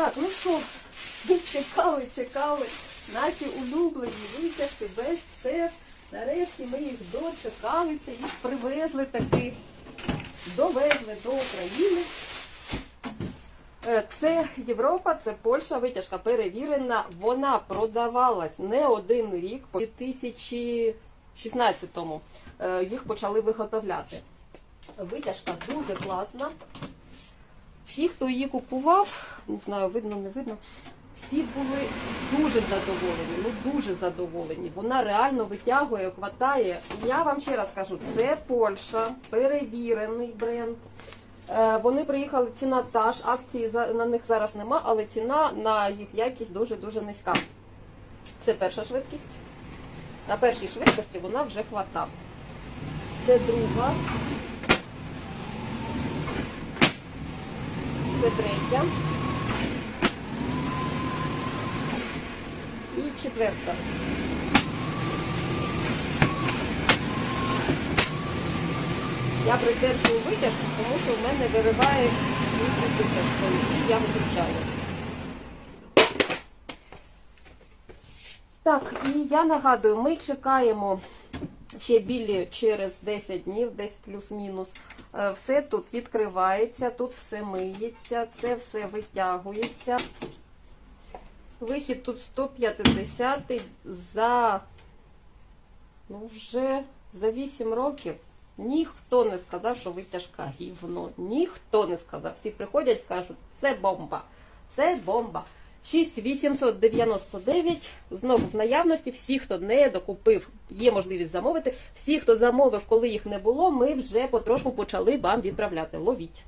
Так, ну що, чекали, чекали. Наші улюблені витяжки без шеф. Нарешті ми їх дочекалися, їх привезли таки, довезли до України. Е, Це Європа, це Польща, витяжка перевірена. Вона продавалась не один рік, по 2016-му е, їх почали виготовляти. Витяжка дуже класна. Всі, хто її купував, не знаю, видно, не видно, всі були дуже задоволені, ну дуже задоволені. Вона реально витягує, хватає. Я вам ще раз кажу, це Польща, перевірений бренд. Е, Вони приїхали, ціна та ж, акції на них зараз нема, але ціна на їх якість дуже-дуже низька. Це перша швидкість. На першій швидкості вона вже хвата. Це друга. Це третя. І четверта. Я придержую витяжку, тому що в мене вириває місце витяжкою і я виключаю. Так, і я нагадую, ми чекаємо ще білі через 10 днів, десь плюс-мінус. Е, Все тут відкривається, тут все миється, це все витягується. Вихід тут 150 за ну, вже за 8 років. Ніхто не сказав, що витяжка гівно. Ніхто не сказав. Всі приходять, кажуть, це бомба. Це бомба. 6899 знову в наявності. Всі, хто не докупив, є можливість замовити. Всі, хто замовив, коли їх не було, ми вже потрошку почали вам відправляти. Ловіть.